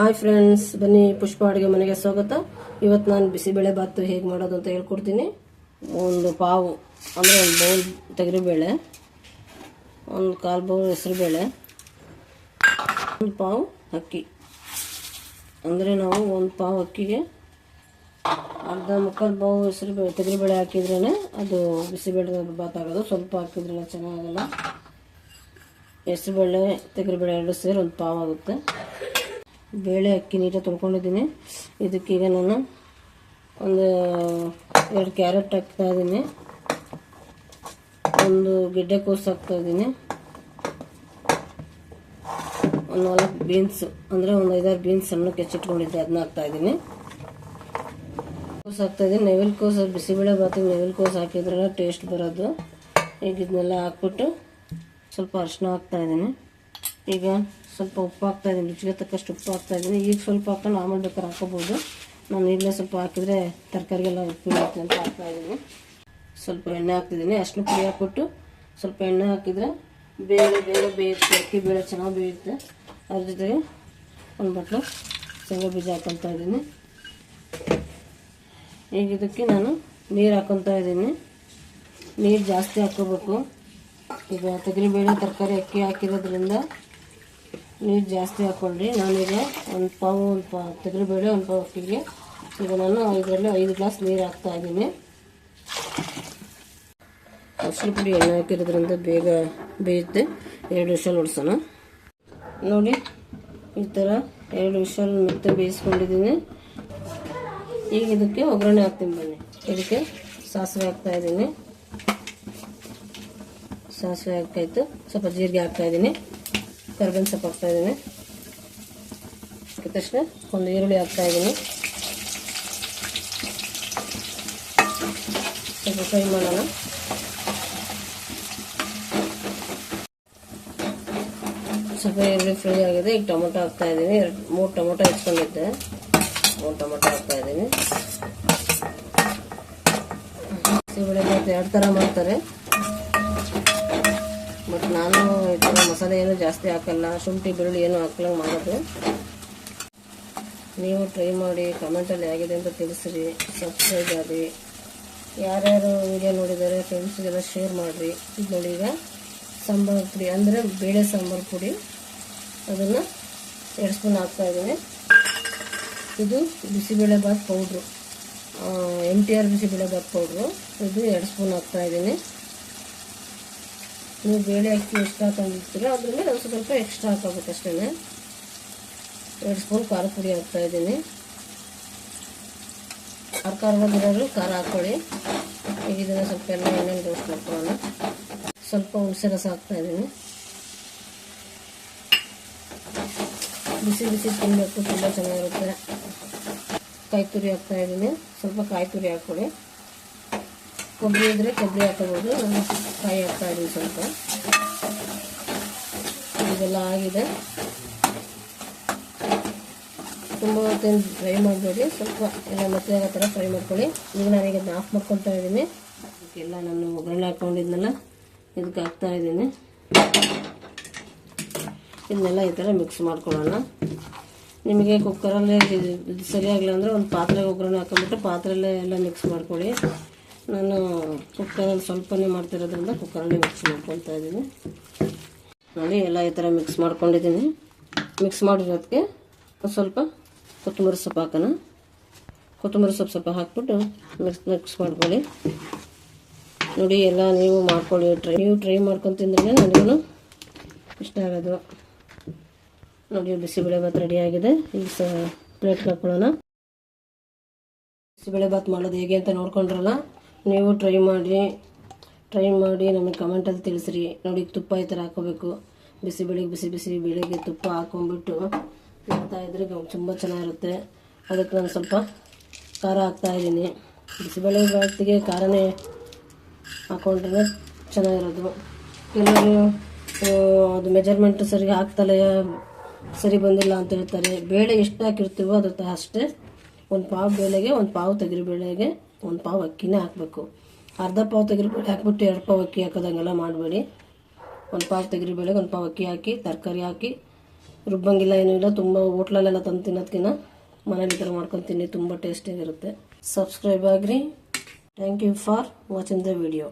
Hi friends ಬನ್ನಿ, ಪುಷ್ಪ ಅಡುಗೆ ಮನೆಗೆ ಸ್ವಾಗತ. ಇವತ್ತು ನಾನು ಬಿಸಿಬೇಳೆ ಭಾತ್ ಹೇಗೆ ಮಾಡೋದು ಅಂತ ಹೇಳ್ಕೊಡ್ತೀನಿ. ಒಂದು ಪಾವು, ಅಂದರೆ ಒಂದು ಬೌಲ್ ತೆಗರಿಬೇಳೆ, ಒಂದು ಕಾಲು ಬೌಲ್ ಹೆಸರುಬೇಳೆ, ಒಂದು ಪಾವು ಅಕ್ಕಿ. ಅಂದರೆ ನಾವು ಒಂದು ಪಾವು ಅಕ್ಕಿಗೆ ಅರ್ಧ ಮುಕ್ಕಾಲು ಬಾವು ಹೆಸರು ಬೇಳೆ ತೆಗರಿಬೇಳೆ ಹಾಕಿದ್ರೇ ಅದು ಬಿಸಿಬೇಳೆ ಭಾತ್ ಆಗೋದು. ಸ್ವಲ್ಪ ಹಾಕಿದ್ರೆ ಚೆನ್ನಾಗಲ್ಲ. ಹೆಸರುಬೇಳೆ, ತೆಗರಿಬೇಳೆ ಎರಡು ಸೇರಿ ಒಂದು ಪಾವು ಆಗುತ್ತೆ. ಬೇಳೆ ಅಕ್ಕಿ ನೀಟಾಗಿ ತೊಳ್ಕೊಂಡಿದ್ದೀನಿ. ಇದಕ್ಕೀಗ ನಾನು ಒಂದು ಎರಡು ಕ್ಯಾರೆಟ್ ಹಾಕ್ತಾ ಇದ್ದೀನಿ. ಒಂದು ಗೆಡ್ಡೆ ಕೋಸು ಹಾಕ್ತಾ ಇದ್ದೀನಿ. ಒಂದು ನಾಲ್ಕು ಬೀನ್ಸ್, ಅಂದರೆ ಒಂದು ಐದಾರು ಬೀನ್ಸ್ ಸಣ್ಣ ಹೆಚ್ಚಿಟ್ಕೊಂಡಿದ್ದೆ, ಅದನ್ನ ಹಾಕ್ತಾ ಇದ್ದೀನಿ. ಕೋಸು ಹಾಕ್ತಾ ಇದ್ದೀನಿ. ನೆವಿಲ್ ಕೋಸು, ಬಿಸಿಬೇಳೆ ಬಾತಿಗೆ ನೆವಿಲ್ ಕೋಸು ಹಾಕಿದ್ರೆ ಟೇಸ್ಟ್ ಬರೋದು. ಈಗ ಇದನ್ನೆಲ್ಲ ಹಾಕ್ಬಿಟ್ಟು ಸ್ವಲ್ಪ ಅರಿಶಿನ ಹಾಕ್ತಾ ಇದ್ದೀನಿ. ಈಗ ಸ್ವಲ್ಪ ಉಪ್ಪು ಹಾಕ್ತಾ ಇದ್ದೀನಿ, ರುಚಿಗೆ ತಕ್ಕಷ್ಟು ಉಪ್ಪು ಹಾಕ್ತಾ ಇದ್ದೀನಿ. ಈಗ ಸ್ವಲ್ಪ ಹಾಕೊಂಡು ಆಮೇಲೆ ಬೇಕಾದ್ರೆ ಹಾಕೋಬೋದು ನಾನು ಈಗಲೇ ಸ್ವಲ್ಪ ಹಾಕಿದ್ರೆ ತರಕಾರಿಗೆಲ್ಲ ಉಪ್ಪು ಇರುತ್ತೆ ಅಂತ ಹಾಕ್ತಾ ಇದ್ದೀನಿ. ಸ್ವಲ್ಪ ಎಣ್ಣೆ ಹಾಕ್ತಿದ್ದೀನಿ. ಅಷ್ಟು ಪುಡಿ ಹಾಕ್ಬಿಟ್ಟು ಸ್ವಲ್ಪ ಎಣ್ಣೆ ಹಾಕಿದರೆ ಬೇಳೆ ಬೇಳೆ ಬೇಯುತ್ತೆ. ಅಕ್ಕಿ ಬೇಳೆ ಚೆನ್ನಾಗಿ ಬೇಯುತ್ತೆ. ಅದ್ರ ಜೊತೆಗೆ ಒಂದು ಬಟ್ಲು ಶೇಂಗಾ ಬೀಜ ಹಾಕೊತಾ ಇದ್ದೀನಿ. ಈಗ ಇದಕ್ಕೆ ನಾನು ನೀರು ಹಾಕೊತಾ ಇದ್ದೀನಿ. ನೀರು ಜಾಸ್ತಿ ಹಾಕೋಬೇಕು ಈಗ ತೊಗರಿಬೇಳೆ, ತರಕಾರಿ ಅಕ್ಕಿ ಹಾಕಿರೋದ್ರಿಂದ ನೀರು ಜಾಸ್ತಿ ಹಾಕ್ಕೊಳ್ಳಿ ನಾನೀಗ ಒಂದು ಪಾವು, ಒಂದು ಪಾ ಬೇಳೆ ಒಂದು ಪಾವು ಅಕ್ಕಿಗೆ ಈಗ ನಾನು ಇದರಲ್ಲಿ ಐದು ಗ್ಲಾಸ್ ನೀರು ಹಾಕ್ತಾ ಇದ್ದೀನಿ. ಮೊಸರು ಪುಡಿ ಎಣ್ಣೆ ಹಾಕಿರೋದ್ರಿಂದ ಬೇಗ ಬೇಯುತ್ತೆ. ಎರಡು ವಿಷಲ್ ಹೊಡ್ಸೋಣ. ನೋಡಿ, ಈ ಥರ ಎರಡು ವಿಷಲ್ ಮತ್ತೆ ಬೇಯಿಸ್ಕೊಂಡಿದ್ದೀನಿ. ಈಗ ಇದಕ್ಕೆ ಒಗ್ಗರಣೆ ಹಾಕ್ತೀನಿ ಬನ್ನಿ. ಇದಕ್ಕೆ ಸಾಸಿವೆ ಹಾಕ್ತಾ ಇದ್ದೀನಿ. ಸಾಸಿವೆ ಹಾಕಾಯ್ತು ಸ್ವಲ್ಪ ಜೀರಿಗೆ ಹಾಕ್ತಾ ಇದ್ದೀನಿ. ಕರ್ಬೇವಿನ ಸೊಪ್ಪು ಹಾಕ್ತಾ ಇದ್ದೀನಿ ತಕ್ಷಣ ಒಂದು ಈರುಳ್ಳಿ ಹಾಕ್ತಾ ಇದ್ದೀನಿ. ಸ್ವಲ್ಪ ಫ್ರೈ ಮಾಡೋಣ. ಸ್ವಲ್ಪ ಈರುಳ್ಳಿ ಫ್ರೈ ಆಗಿದೆ. ಈಗ ಟೊಮೊಟೊ ಹಾಕ್ತಾ ಇದ್ದೀನಿ. ಎರಡು, ಮೂರು ಟೊಮೊಟೊ ಹೆಚ್ಕೊಂಡಿದ್ದೆ ಮೂರು ಟೊಮೊಟೊ ಹಾಕ್ತಾ ಇದ್ದೀನಿ. ಎರಡು ಥರ ಮಾಡ್ತಾರೆ? ಬಟ್ ನಾನು ಈ ಥರ ಮಸಾಲೆ ಏನು ಜಾಸ್ತಿ ಹಾಕಲ್ಲ, ಶುಂಠಿ, ಬೆಳ್ಳುಳ್ಳಿ ಏನು ಹಾಕ್ಲಂಗೆ ಮಾಡೋದು. ನೀವು ಟ್ರೈ ಮಾಡಿ ಕಮೆಂಟಲ್ಲಿ ಆಗಿದೆ ಅಂತ ತಿಳಿಸಿರಿ ಸಬ್ಸ್ಕ್ರೈಬ್ ಆಗಿ ಯಾರ್ಯಾರು ವಿಡಿಯೋ ನೋಡಿದ್ದಾರೆ ಫ್ರೆಂಡ್ಸ್ಗೆಲ್ಲ ಶೇರ್ ಮಾಡಿರಿ. ಇದು ನೋಡಿ ಈಗ ಸಾಂಬಾರು ಪುಡಿ, ಅಂದರೆ ಬೇಳೆ ಸಾಂಬಾರು ಪುಡಿ. ಅದನ್ನು ಎರಡು ಸ್ಪೂನ್ ಹಾಕ್ತಾಯಿದ್ದೀನಿ ಇದು bisi bele bath powder M T R bisi bele bath powder ಇದು ಎರಡು ಸ್ಪೂನ್ ಹಾಕ್ತಾಯಿದ್ದೀನಿ ನೀವು ಬೇಳೆ ಅಕ್ಕಿ ಎಷ್ಟು ಹಾಕೊಂಡಿರ್ತೀರೋ ಅದ್ರ ಮೇಲೆ ಒಂದು ಸ್ವಲ್ಪ ಎಕ್ಸ್ಟ್ರಾ ಹಾಕೋಬೇಕು ಅಷ್ಟೇ ಎರಡು ಸ್ಪೂನ್ ಖಾರ ಪುಡಿ ಹಾಕ್ತಾ ಇದ್ದೀನಿ. ಖಾರ ಖಾರವಾಗಿರೋರು ಖಾರ ಹಾಕ್ಕೊಳ್ಳಿ. ಈಗ ಇದನ್ನು ಸ್ವಲ್ಪ ಎಲ್ಲ ಎಣ್ಣೆಲಿ ರೋಸ್ಟ್ ಮಾಡ್ಕೊಳ್ಳೋಣ. ಸ್ವಲ್ಪ ಹುಣಸೆ ರಸ ಹಾಕ್ತಾ ಇದ್ದೀನಿ. ಬಿಸಿ ಬಿಸಿ ತಿನ್ನಬೇಕು ತುಂಬ ಚೆನ್ನಾಗಿರುತ್ತೆ. ಕಾಯಿ ತುರಿ ಹಾಕ್ತಾ ಇದ್ದೀನಿ. ಸ್ವಲ್ಪ ಕಾಯಿ ತುರಿ ಹಾಕ್ಕೊಳ್ಳಿ. ಕೊಬ್ಬರಿ ಇದ್ದರೆ ಕೊಬ್ಬರಿ ಹಾಕೋಬೋದು ಕಾಯಿ ಹಾಕ್ತಾ ಇದ್ದೀನಿ ಸ್ವಲ್ಪ. ಇದೆಲ್ಲ ಆಗಿದೆ. ತುಂಬ ಹೊತ್ತೇನು ಫ್ರೈ ಮಾಡಬೇಡಿ. ಸ್ವಲ್ಪ ಎಲ್ಲ ಮತ್ತೆ ಆ ಥರ ಫ್ರೈ ಮಾಡ್ಕೊಳ್ಳಿ. ಈಗ ನಾನೀಗ ಇದನ್ನ ಆಫ್ ಮಾಡ್ಕೊತಾ ಇದ್ದೀನಿ. ಇದಕ್ಕೆಲ್ಲ ನಾನು ಒಗ್ಗರಣೆ ಹಾಕ್ಕೊಂಡಿದ್ನಲ್ಲ ಇದಕ್ಕೆ ಹಾಕ್ತಾ ಇದ್ದೀನಿ. ಇದನ್ನೆಲ್ಲ ಈ ಥರ ಮಿಕ್ಸ್ ಮಾಡ್ಕೊಳ್ಳೋಣ. ನಿಮಗೆ ಕುಕ್ಕರಲ್ಲೇ ಸರಿಯಾಗಿಲ್ಲ ಅಂದರೆ ಒಂದು ಪಾತ್ರೆಗೆ ಒಗ್ಗರಣೆ ಹಾಕೊಂಡ್ಬಿಟ್ಟು ಪಾತ್ರೆಯಲ್ಲೇ ಎಲ್ಲ ಮಿಕ್ಸ್ ಮಾಡ್ಕೊಳ್ಳಿ. ನಾನು ಕುಕ್ಕರಲ್ಲಿ ಸ್ವಲ್ಪನೇ ಮಾಡ್ತಿರೋದ್ರಿಂದ ಕುಕ್ಕರಲ್ಲಿ ಮಿಕ್ಸ್ ಮಾಡ್ಕೊಳ್ತಾ ಇದ್ದೀನಿ. ನೋಡಿ, ಎಲ್ಲ ಈ ಥರ ಮಿಕ್ಸ್ ಮಾಡ್ಕೊಂಡಿದ್ದೀನಿ. ಮಿಕ್ಸ್ ಮಾಡಿರೋದಕ್ಕೆ ಸ್ವಲ್ಪ ಕೊತ್ತಂಬರಿ ಸೊಪ್ಪು ಹಾಕೋಣ. ಕೊತ್ತಂಬರಿ ಸೊಪ್ಪು ಸ್ವಲ್ಪ ಹಾಕ್ಬಿಟ್ಟು ಮಿಕ್ಸ್ ಮಿಕ್ಸ್ ಮಾಡ್ಕೊಳ್ಳಿ. ನೋಡಿ, ಎಲ್ಲ ನೀವು ಮಾಡ್ಕೊಳ್ಳಿ ಟ್ರೈ ನೀವು ಟ್ರೈ ಮಾಡ್ಕೊಂಡು ತಿಂದ್ರೆ ನನಗೂ ಇಷ್ಟ ಆಗೋದು. ನೋಡಿ, ಬಿಸಿಬೇಳೆ ಭಾತ್ ಆಗಿದೆ. ಈಗ ಸಹ ಪ್ಲೇಟ್ಗೆ ಹಾಕ್ಕೊಳ್ಳೋಣ ಬಿಸಿಬೇಳೆ ಭಾತ್ ಮಾಡೋದು ಹೇಗೆ ಅಂತ ನೋಡ್ಕೊಂಡ್ರಲ್ಲ? ನೀವು ಟ್ರೈ ಮಾಡಿ ಟ್ರೈ ಮಾಡಿ ನಮಗೆ ಕಮೆಂಟಲ್ಲಿ ತಿಳಿಸ್ರಿ. ನೋಡಿ, ತುಪ್ಪ ಈ ಥರ ಹಾಕೋಬೇಕು ಬಿಸಿ ಬಿಸಿ ಬಿಸಿ ಬೆಳಿಗ್ಗೆ ತುಪ್ಪ ಹಾಕೊಂಡ್ಬಿಟ್ಟು ಇದ್ರೆ ತುಂಬ ಚೆನ್ನಾಗಿರುತ್ತೆ. ಅದಕ್ಕೆ ನಾನು ಸ್ವಲ್ಪ ಖಾರ ಹಾಕ್ತಾ ಇದ್ದೀನಿ. ಬಿಸಿಬೇಳೆ ಭಾತಿಗೆ ಖಾರನೇ ಹಾಕೊಂಡ್ರೆ ಚೆನ್ನಾಗಿರೋದು. ಕೆಲವರು ಅದು ಮೆಜರ್ಮೆಂಟ್ ಸರಿ ಹಾಕ್ತಲೇ ಸರಿ ಬಂದಿಲ್ಲ ಅಂತ ಹೇಳ್ತಾರೆ. ಬೇಳೆ ಎಷ್ಟು ಹಾಕಿರ್ತೀವೋ ಅದ್ರ ಅಷ್ಟೇ. ಒಂದು ಪಾವು ಬೇಳೆಗೆ, ಒಂದು ಪಾವು ತೆಗರಿ ಬೇಳೆಗೆ, ಒಂದು ಪಾವು ಅಕ್ಕಿನೇ ಹಾಕಬೇಕು. ಅರ್ಧ ಪಾವು ತೆಗರಿ ಬೇಳೆ ಹಾಕ್ಬಿಟ್ಟು ಎರಡು ಪಾವು ಅಕ್ಕಿ ಹಾಕೋದಂಗೆಲ್ಲ ಮಾಡಬೇಡಿ. ಒಂದು ಪಾವು ತೆಗರಿ ಬೇಳೆಗೆ ಒಂದು ಪಾವು ಅಕ್ಕಿ ಹಾಕಿ, ತರಕಾರಿ ಹಾಕಿ. ರುಬ್ಬಂಗಿಲ್ಲ, ಏನೂ ಇಲ್ಲ, ತುಂಬ ಹೋಟ್ಲಲ್ಲೆಲ್ಲ ತಂದು ತಿನ್ನೋದ್ಕಿನ್ನ ಮನೇಲಿ ಥರ ಮಾಡ್ಕೊಂಡು ತಿನ್ನಿ, ತುಂಬ ಟೇಸ್ಟಿಯಾಗಿರುತ್ತೆ. ಸಬ್ಸ್ಕ್ರೈಬ್ ಆಗಿರಿ. Thank you for watching the video.